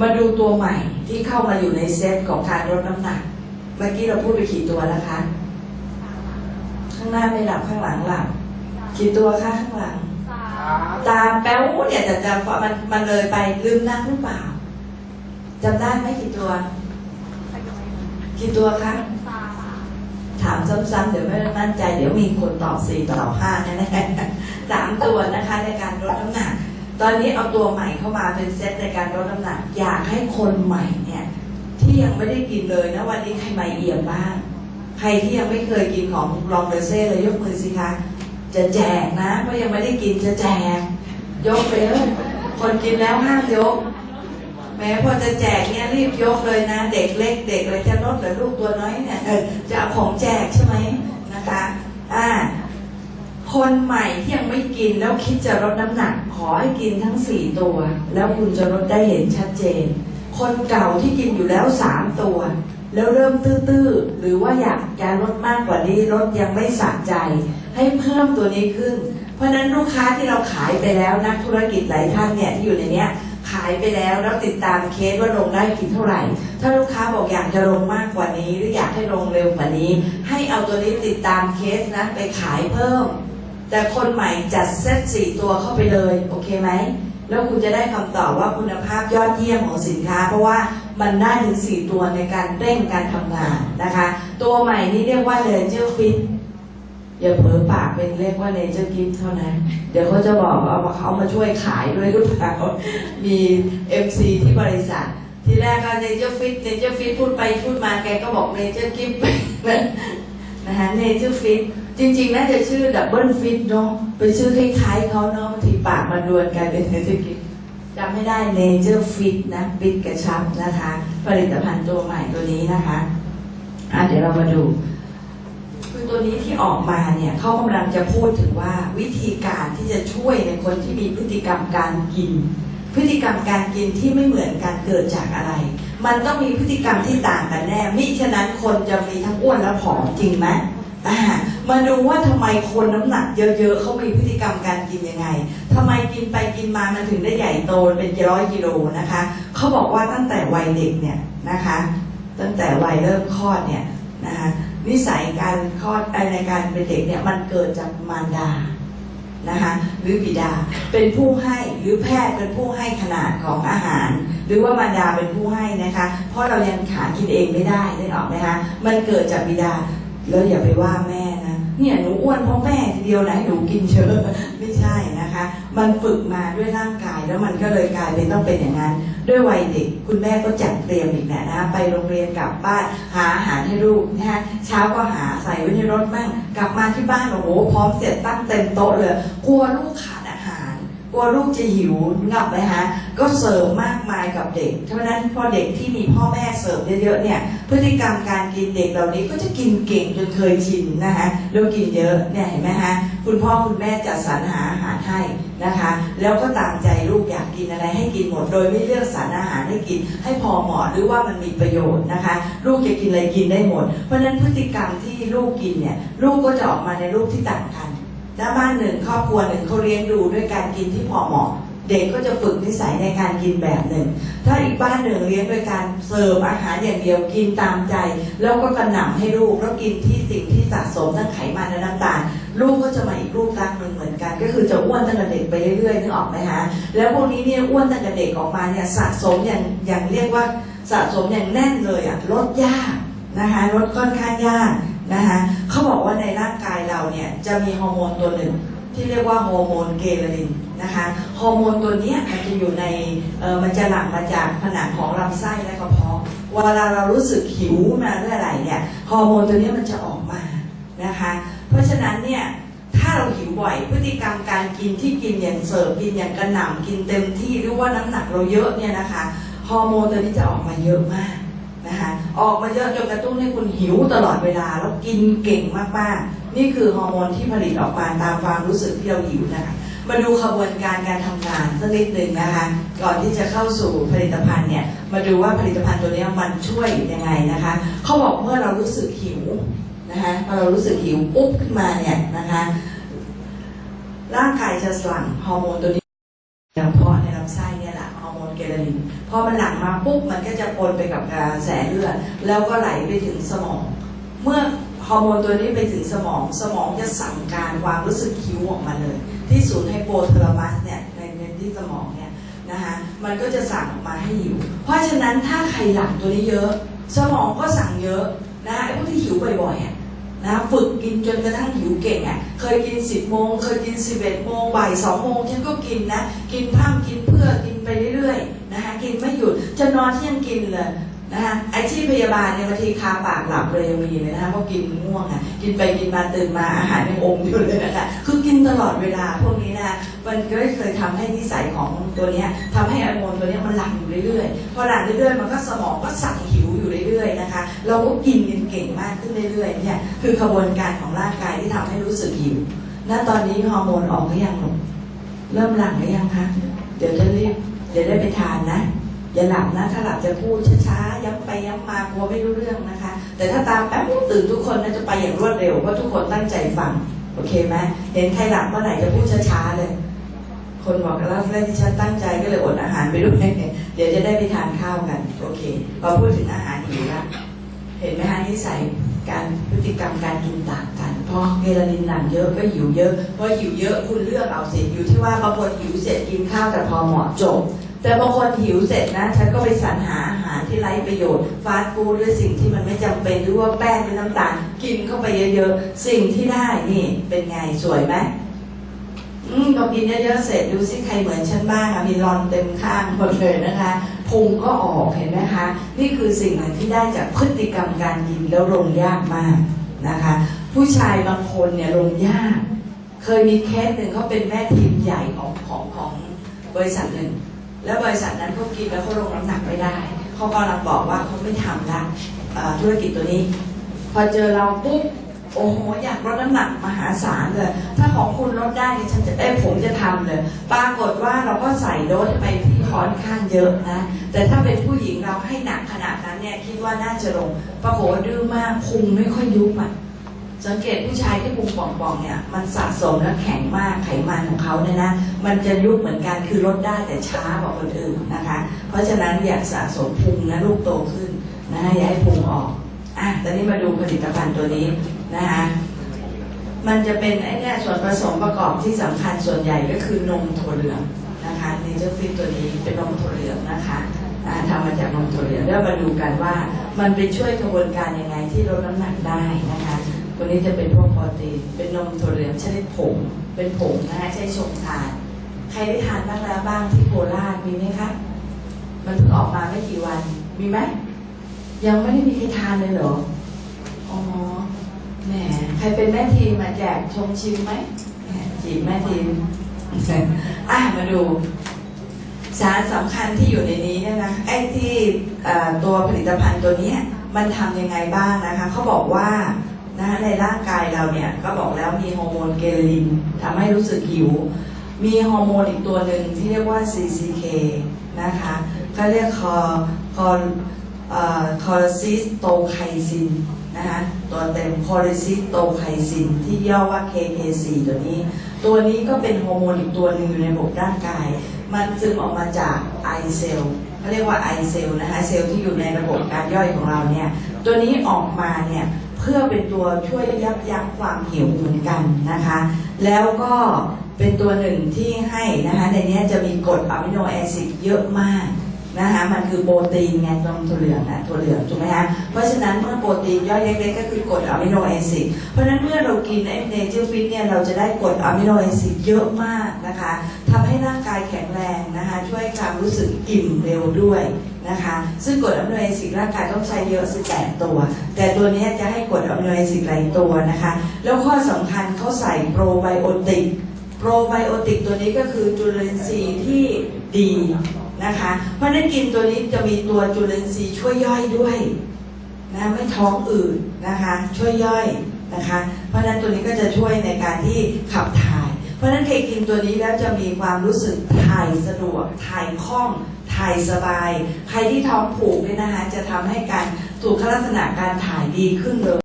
มาดูตัวใหม่ที่เข้ามาอยู่ในเซตของการลดน้ำหนัก เมื่อกี้เราพูดไปกี่ตัวแล้วคะ ข้างหน้าไม่หลับข้างหลังหลับกี่ตัวคะข้างหลัง ตาแป๊วเนี่ยแต่จะมันมันเลยไปลืมนับหรือเปล่าจำได้ไหมกี่ตัว กี่ตัวคะถามซ้ำๆเดี๋ยวไม่มั่นใจเดี๋ยวมีคนตอบสี่ตอบห้าแน่ๆสามตัวนะคะในการลดน้ำหนัก ตอนนี้เอาตัวใหม่เข้ามาเป็นเซตในการลดน้ำหนัก อยากให้คนใหม่เนี่ย ที่ยังไม่ได้กินเลยนะวันนี้ใครใหม่เอี่ยมบ้าง ใครที่ยังไม่เคยกินของลองเดอเซ่เลยยกมือสิคะ จะแจกนะเพราะยังไม่ได้กินจะแจก ยกไปเลยคนกินแล้วห้ามยก แม้พอจะแจกเนี่ยรีบยกเลยนะ เด็กเล็กเด็กอะไรจะลดหลือลูกตัวน้อยเนี่ยจะเอาของแจกใช่ไหมนะคะ อ่า คนใหม่ที่ยังไม่กินแล้วคิดจะลดน้ำหนัก ขอให้กินทั้งสี่ตัว แล้วคุณจะลดได้เห็นชัดเจน คนเก่าที่กินอยู่แล้วสามตัว แล้วเริ่มตื้อๆหรือว่าอยากจะลดมากกว่านี้ลดยังไม่สะใจ ให้เพิ่มตัวนี้ขึ้น เพราะฉะนั้นลูกค้าที่เราขายไปแล้วนักธุรกิจหลายท่านเนี่ยที่อยู่ในเนี้ยขายไปแล้วแล้วติดตามเคสว่าลงได้กี่เท่าไหร่ ถ้าลูกค้าบอกอยากจะลงมากกว่านี้ หรืออยากให้ลงเร็วกว่านี้ ให้เอาตัวนี้ติดตามเคสนั้นไปขายเพิ่ม แต่คนใหม่จัดเซตสี่ตัวเข้าไปเลย โอเคไหม แล้วคุณจะได้คำตอบว่าคุณภาพยอดเยี่ยมของสินค้า เพราะว่ามันได้ถึงสี่ตัวในการเร่งการทำงานนะคะ ตัวใหม่นี้เรียกว่า Ranger Fit อย่าเผลอปากเป็นเรียกว่า Ranger Gift เท่านั้น เดี๋ยวเขาจะบอกว่าเขามาช่วยขายด้วยหรือเปล่ามี MC ที่บริษัทที่แรกก็ Nature Fit Nature Fit พูดไปพูดมาแกก็บอก Nature Gift นะคะ Nature Fit จริ จริงๆน่าจะชื่อ Double Fit เนาะเป็นชื่อคล้ายๆเขาเนาะทีปากมันรวนกลายเป็น Nature Gift จำไม่ได้ Nature Fit นะปิดกระชับนะคะ ผลิตภัณฑ์ตัวใหม่ตัวนี้นะคะอะเดี๋ยวเรามาดู คือตัวนี้ที่ออกมาเนี่ยเขากำลังจะพูดถึงว่าวิธีการที่จะช่วยในคนที่มีพฤติกรรมการกิน พฤติกรรมการกินที่ไม่เหมือนกันเกิดจากอะไร มันต้องมีพฤติกรรมที่ต่างกันแน่มิฉะนั้นคนจะมีทั้งอ้วนและผอมจริงไหม มาดูว่าทำไมคนน้ำหนักเยอะๆเขามีพฤติกรรมการกินยังไงทำไมกินไปกินมามันถึงได้ใหญ่โตเป็นร้อยกิโลนะคะเขาบอกว่าตั้งแต่วัยเด็กเนี่ยนะคะ ตั้งแต่วัยเริ่มคลอดเนี่ยนะคะนิสัยการคลอดในการเป็นเด็กเนี่ยมันเกิดจากมารดานะคะหรือบิดาเป็นผู้ให้หรือแพทย์เป็นผู้ให้ขนาดของอาหาร หรือว่ามารดาเป็นผู้ให้นะคะ เพราะเรายังขากินเองไม่ได้ได้ออกไหมคะมันเกิดจากบิดา แล้วอย่าไปว่าแม่นะ เนี่ยหนูอ้วนเพราะแม่ทีเดียวนะหนูกินเชอะไม่ใช่นะคะ มันฝึกมาด้วยร่างกายแล้วมันก็เลยกลายเป็นต้องเป็นอย่างนั้น ด้วยวัยเด็กคุณแม่ก็จัดเตรียมอีกแหละนะไปโรงเรียนกลับบ้านหาอาหารให้ลูกนะคะเช้าก็หาใส่ไว้ในรถบ้างกลับมาที่บ้านโอ้โหพร้อมเสร็จตั้งเต็มโต๊ะเลยกลัวลูกขา กลัวลูกจะหิวงับไหมฮะก็เสิร์ฟมากมายกับเด็กเพราะฉะนั้นพอเด็กที่มีพ่อแม่เสิร์ฟเยอะๆเนี่ยพฤติกรรมการกินเด็กเหล่านี้ก็จะกินเก่งจนเคยชินนะคะแล้วกินเยอะเนี่ยเห็นไหมฮะคุณพ่อคุณแม่จัดสรรหาอาหารให้นะคะ แล้วก็ตามใจลูกอยากกินอะไรให้กินหมด โดยไม่เลือกสรรอาหารให้กิน ให้พอเหมาะหรือว่ามันมีประโยชน์นะคะ ลูกจะกินอะไรกินได้หมด เพราะฉะนั้นพฤติกรรมที่ลูกกินเนี่ยลูกก็จะออกมาในรูปที่ต่างกัน ถ้าบ้านหนึ่งครอบครัวหนึ่งเขาเลี้ยงดูด้วยการกินที่พอเหมาะ เด็กก็จะฝึกนิสัยในการกินแบบหนึ่ง ถ้าอีกบ้านหนึ่งเลี้ยงด้วยการเสิร์ฟอาหารอย่างเดียวกินตามใจ แล้วก็กระหน่ำให้ลูกแล้วกินที่สิ่งที่สะสมทั้งไขมันและน้ำตาลลูกก็จะมาอีกรูปลักษณ์หนึ่งเหมือนกัน ก็คือจะอ้วนตั้งแต่เด็กไปเรื่อยๆนึกออกไหมฮะแล้วพวกนี้เนี่ยอ้วนตั้งแต่เด็กออกมาเนี่ยสะสมอย่างอย่างเรียกว่าสะสมอย่างแน่นเลยอะลดยากนะคะลดค่อนข้างยาก นะคะเขาบอกว่าในร่างกายเราเนี่ยจะมีฮอร์โมนตัวหนึ่งที่เรียกว่าฮอร์โมนเกเรลินนะคะฮอร์โมนตัวนี้มันจะอยู่ในมันจะหลั่งมาจากผนังของลำไส้และกระเพาะเวลาเรารู้สึกหิวมาเมื่อไหร่เนี่ยฮอร์โมนตัวนี้มันจะออกมานะคะเพราะฉะนั้นเนี่ยถ้าเราหิวบ่อยพฤติกรรมการกินที่กินอย่างเสิร์ฟกินอย่างกระหน่ำกินเต็มที่หรือว่าน้ำหนักเราเยอะเนี่ยนะคะฮอร์โมนตัวนี้จะออกมาเยอะมาก นะคะออกมาเยอะจนกระตุ้นให้คุณหิวตลอดเวลาแล้วกินเก่งมากๆ นี่คือฮอร์โมนที่ผลิตออกมาตามความรู้สึกที่เราหิวนะคะมาดูขบวนการการทำงานสักนิดหนึ่งนะคะ ก่อนที่จะเข้าสู่ผลิตภัณฑ์เนี่ยมาดูว่าผลิตภัณฑ์ตัวนี้มันช่วยยังไงนะคะเขาบอกเมื่อเรารู้สึกหิวนะคะพอเรารู้สึกหิวปุ๊บขึ้นมาเนี่ยนะคะร่างกายจะสั่งฮอร์โมนตัวนี้กระเพา แหละฮอร์โมนเกลินพอมันหลั่งมาปุ๊บมันก็จะปนไปกับกระแสเลือดแล้วก็ไหลไปถึงสมอง เมื่อฮอร์โมนตัวนี้ไปถึงสมองสมองจะสั่งการความรู้สึกหิวออกมาเลย ที่ศูนย์ไฮโปเทาลามัสเนี่ยในในที่สมองเนี่ยนะคะมันก็จะสั่งออกมาให้หิว เพราะฉะนั้นถ้าใครหลังตัวนี้เยอะ สมองก็สั่งเยอะนะไอ้พวกที่หิวบ่อยๆนะฝึกกินจนกระทั่งหิวเก่งอะ เคยกิน 10 โมง เคยกิน 11 โมงบ่าย2โมงฉันก็กินนะ กินพร่ำกินเพื่อกิน รื่อยๆนะคะกินไม่หยุดจะนอนที่ยังกินเลยนะคะไอ้ที่พยาบาลเนี่ยบางทีคาปากหลับเลยยังมีเลยนะคะเพราะกินง่วงอะกินไปกินมาตื่นมาอาหารยังอมอยู่เลยนะคะคือกินตลอดเวลาพวกนี้นะคะมันก็เคยทำให้นิสัยของตัวเนี้ยทำให้อร์โมนตัวเนี้ยมันหลั่งอยู่เรื่อยๆพอหลั่งเรื่อยๆมันก็สมองก็สั่งหิวอยู่เรื่อยๆนะคะ เราก็กินกันเก่งมากขึ้นเรื่อยๆเนี่ยคือกระบวนการของร่างกายที่ทำให้รู้สึกหิวณตอนนี้ฮอร์โมนออกหรือยังลูกเริ่มหลั่งหรือยังคะเดี๋ยวจะรีบ เดี๋ยวได้ไปทานนะ อย่าหลับนะ ถ้าหลับจะพูดช้าๆย้ำไปย้ำมากลัวไม่รู้เรื่องนะคะ แต่ถ้าตามแป๊บตื่นทุกคนน่าจะไปอย่างรวดเร็วเพราะทุกคนตั้งใจฟังโอเคไหมเห็นใครหลับเมื่อไหร่จะพูดช้าๆเลย คนบอกกันแล้วแรกที่ฉันตั้งใจก็เลยอดอาหารไปด้วยเดี๋ยวจะได้ไปทานข้าวกัน โอเคพอพูดถึงอาหารหิวละเห็นไหมฮะนิสัย การพฤติกรรมการกินต่างกันเพราะเมลานินหลังเยอะก็หิวเยอะเพราะหิวเยอะคุณเลือกเอาเสิอยู่ที่ว่าบางคนหิวเสร็จกินข้าวแต่พอเหมาะจบ แต่บางคนหิวเสร็จนะฉันก็ไปสรรหาอาหารที่ไร้ประโยชน์ฟาสต์ฟู้ดหรือสิ่งที่มันไม่จำเป็นหรือว่าแป้งหรือน้ำตาลกินเข้าไปเยอะๆสิ่งที่ได้นี่เป็นไงสวยไหมอืมพอกินเยอะๆเสร็จดูสิใครเหมือนฉันบ้างอะมีรอนเต็มข้างหมดเลยนะคะ พุงก็ออกเห็นไหมคะนี่คือสิ่งหนึ่งที่ได้จากพฤติกรรมการกินแล้วลงยากมากนะคะ ผู้ชายบางคนเนี่ยลงยาก เคยมีเคสหนึ่งเขาเป็นแม่ทีมใหญ่ของของของบริษัทหนึ่งแล้วบริษัทนั้นเขากินแล้วเขาลงน้ำหนักไม่ได้เขากำลังบอกว่าเขาไม่ทำละธุรกิจตัวนี้ พอเจอเราปุ๊บโอ้โหอยากลดน้ำหนักมหาศาลเลย ถ้าของคุณลดได้เนี่ยฉันจะเอ้ผมจะทำเลย ปรากฏว่าเราก็ใส่โดสไปที่ ค่อนข้างเยอะนะ แต่ถ้าเป็นผู้หญิงเราให้หนักขนาดนั้นเนี่ยคิดว่าน่าจะลงปรากฏว่าดื้อมากพุงไม่ค่อยยุบอะสังเกตผู้ชายที่พุงป่องๆเนี่ยมันสะสมและแข็งมากไขมันของเขาเนี่ยนะมันจะยุบเหมือนกันคือลดได้แต่ช้ากว่าคนอื่นนะคะ เพราะฉะนั้นอยากสะสมพุงนะลูกโตขึ้นนะอย่าให้พุงออกอะตอนนี้มาดูผลิตภัณฑ์ตัวนี้นะคะมันจะเป็นไอ้เนี่ยส่วนผสมประกอบที่สำคัญส่วนใหญ่ก็คือนมถั่วเหลือง นะคะเนเจอร์ฟิตตัวนี้เป็นนมถั่วเหลืองนะคะทำมาจากนมถั่วเหลืองแล้วมาดูกันว่า มันไปช่วยกระบวนการยังไงที่ลดน้ำหนักได้นะคะตัวนี้จะเป็นพวกโปรตีนเป็นนมถั่วเหลืองชนิดผงเป็นผงนะคะใช้ชงทาน ใครได้ทานบ้างแล้วบ้างที่โคราชมีไหมคะมันเพิ่งออกมาไม่กี่วันมีไหมยังไม่ได้มีใครทานเลยเหรออ๋อแหมใครเป็นแม่ทีมมาแจกชมชิมไหมแหมจีบแม่ทีม อะมาดูสารสำคัญที่อยู่ในนี้เนี่ยนะไอ้ที่ตัวผลิตภัณฑ์ตัวนี้มันทำยังไงบ้างนะคะเขาบอกว่านะในร่างกายเราเนี่ยก็บอกแล้วมีฮอร์โมนเกลินทำให้รู้สึกหิว มีฮอร์โมนอีกตัวหนึ่งที่เรียกว่า CCK นะคะเขาเรียกคอคอคอร์ซิสโตไคซิน นะคะตัวเต็มคอร์ซิสโตไคซินที่ย่อว่า KK4 ตัวนี้ ตัวนี้ก็เป็นฮอร์โมนอีกตัวหนึ่งอยู่ในระบบร่างกาย มันซึมออกมาจากไอเซลเขาเรียกว่าไอเซลนะคะเซลที่อยู่ในระบบการย่อยของเราเนี่ยตัวนี้ออกมาเนี่ยเพื่อเป็นตัวช่วยยับยั้งความหิวเหมือนกันนะคะ แล้วก็เป็นตัวหนึ่งที่ให้นะคะในนี้จะมีกรดอะมิโนแอซิดเยอะมาก นะคะมันคือโปรตีนไงตรงถั่วเหลืองนะถั่วเหลืองถูกไหมคะเพราะฉะนั้นเมื่อโปรตีนย่อยเล็กๆก็คือกรดอะมิโนแอซิดเพราะฉะนั้นเมื่อเรากินไอ้เนเจอร์ฟิตเนี่ยเราจะได้กรดอะมิโนแอซิดเยอะมากนะคะทำให้ร่างกายแข็งแรงนะคะช่วยความรู้สึกอิ่มเร็วด้วยนะคะซึ่งกรดอะมิโนแอซิดร่างกายต้องใช้เยอะ18ตัว แต่ตัวนี้จะให้กรดอะมิโนแอซิดหลายตัวนะคะแล้วข้อสำคัญเขาใส่โปรไบโอติกโปรไบโอติกตัวนี้ก็คือจุลินทรีย์ที่ดี นะคะ เพราะนั้นกินตัวนี้จะมีตัวจุลินทรีย์ช่วยย่อยด้วยนะไม่ท้องอืดนะคะ ช่วยย่อยนะคะ เพราะนั้นตัวนี้ก็จะช่วยในการที่ขับถ่าย เพราะนั้นใครกินตัวนี้แล้วจะมีความรู้สึกถ่ายสะดวกถ่ายคล่องถ่ายสบาย ใครที่ท้องผูกเนี่ยนะคะจะทำให้การถูกลักษณะการถ่ายดีขึ้นเลย